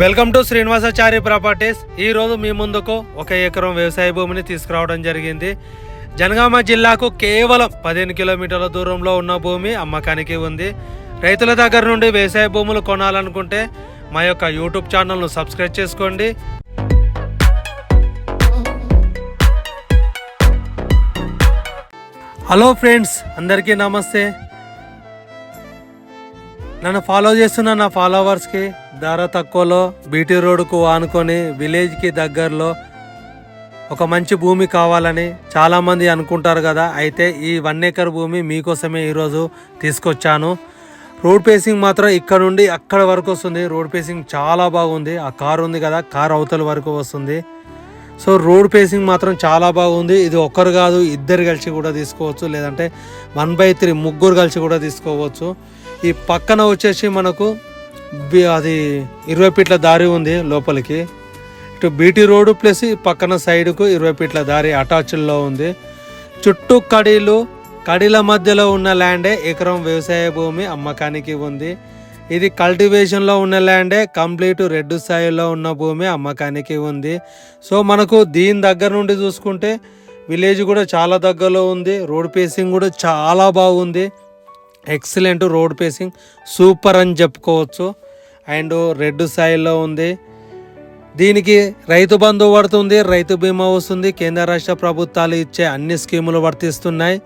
Welcome to Srinivasachari properties. ఈరోజు మీ ముందుకు ఒక ఎకరం వ్యవసాయ భూమిని తీసుకురావడం జరిగింది. జనగామ జిల్లాకు కేవలం పదిహేను కిలోమీటర్ల దూరంలో ఉన్న భూమి అమ్మకానికి ఉంది. రైతుల దగ్గర నుండి వ్యవసాయ భూములు కొనాలనుకుంటే మా యొక్క యూట్యూబ్ ఛానల్ను సబ్స్క్రైబ్ చేసుకోండి. హలో ఫ్రెండ్స్ అందరికీ నమస్తే. నన్ను ఫాలో చేస్తున్న నా ఫాలోవర్స్కి ధర తక్కువలో బీటీ రోడ్కు ఆనుకొని విలేజ్కి దగ్గరలో ఒక మంచి భూమి కావాలని చాలామంది అనుకుంటారు కదా. అయితే ఈ వన్ ఏకర్ భూమి మీకోసమే ఈరోజు తీసుకొచ్చాను. రోడ్ పేసింగ్ మాత్రం ఇక్కడ నుండి అక్కడ వరకు వస్తుంది. రోడ్ పేసింగ్ చాలా బాగుంది. ఆ కార్ ఉంది కదా కార్ అవతల వరకు వస్తుంది. సో రోడ్ పేసింగ్ మాత్రం చాలా బాగుంది. ఇది ఒక్కరు కాదు ఇద్దరు కలిసి కూడా తీసుకోవచ్చు. లేదంటే వన్ బై త్రీ ముగ్గురు కలిసి కూడా తీసుకోవచ్చు. ఈ పక్కన వచ్చేసి మనకు అది ఇరవై ఫీట్ల దారి ఉంది లోపలికి. ఇటు బీటీ రోడ్డు ప్లస్ ఈ పక్కన సైడ్కు ఇరవై ఫీట్ల దారి అటాచ్లో ఉంది. చుట్టూ కడీలు కడీల మధ్యలో ఉన్న ల్యాండే ఎకరం వ్యవసాయ భూమి అమ్మకానికి ఉంది. ఇది కల్టివేషన్లో ఉన్న ల్యాండే కంప్లీట్ రెడ్ స్థాయిలో ఉన్న భూమి అమ్మకానికి ఉంది. సో మనకు దీని దగ్గర నుండి చూసుకుంటే విలేజ్ కూడా చాలా దగ్గరలో ఉంది. రోడ్ పేసింగ్ కూడా చాలా బాగుంది. ఎక్సలెంట్ రోడ్ పేసింగ్ సూపర్ అని చెప్పుకోవచ్చు. అండ్ రెడ్ స్థాయిలో ఉంది. దీనికి రైతు బంధు పడుతుంది రైతు బీమా వస్తుంది. కేంద్ర రాష్ట్ర ప్రభుత్వాలు ఇచ్చే అన్ని స్కీములు వర్తిస్తున్నాయి.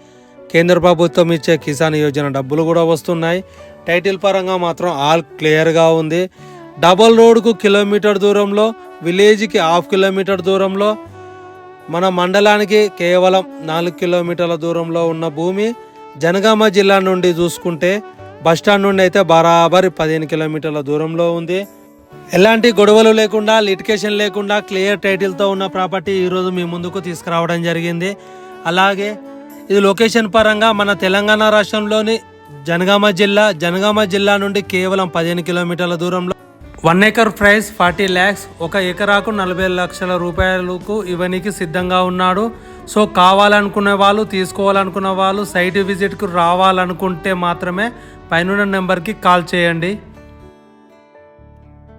కేంద్ర ప్రభుత్వం ఇచ్చే కిసాన్ యోజన డబ్బులు కూడా వస్తున్నాయి. టైటిల్ పరంగా మాత్రం ఆల్ క్లియర్గా ఉంది. డబల్ రోడ్కు కిలోమీటర్ దూరంలో విలేజ్కి హాఫ్ కిలోమీటర్ దూరంలో మన మండలానికి కేవలం నాలుగు కిలోమీటర్ల దూరంలో ఉన్న భూమి. జనగామ జిల్లా నుండి చూసుకుంటే బస్టాండ్ నుండి అయితే బరాబరి పదిహేను కిలోమీటర్ల దూరంలో ఉంది. ఎలాంటి గొడవలు లేకుండా లిటికేషన్ లేకుండా క్లియర్ టైటిల్తో ఉన్న ప్రాపర్టీ ఈరోజు మీ ముందుకు తీసుకురావడం జరిగింది. అలాగే ఇది లొకేషన్ పరంగా మన తెలంగాణ రాష్ట్రంలోని జనగామ జిల్లా జనగామ జిల్లా నుండి కేవలం పదిహేను కిలోమీటర్ల దూరంలో one acre price forty lakhs ఒక ఎకరాకు నలభై లక్షల రూపాయలకు ఇవ్వనికి సిద్ధంగా ఉన్నాడు. సో కావాలనుకునే వాళ్ళు తీసుకోవాలనుకున్న వాళ్ళు సైట్ విజిట్కు రావాలనుకుంటే మాత్రమే పైన నెంబర్కి కాల్ చేయండి.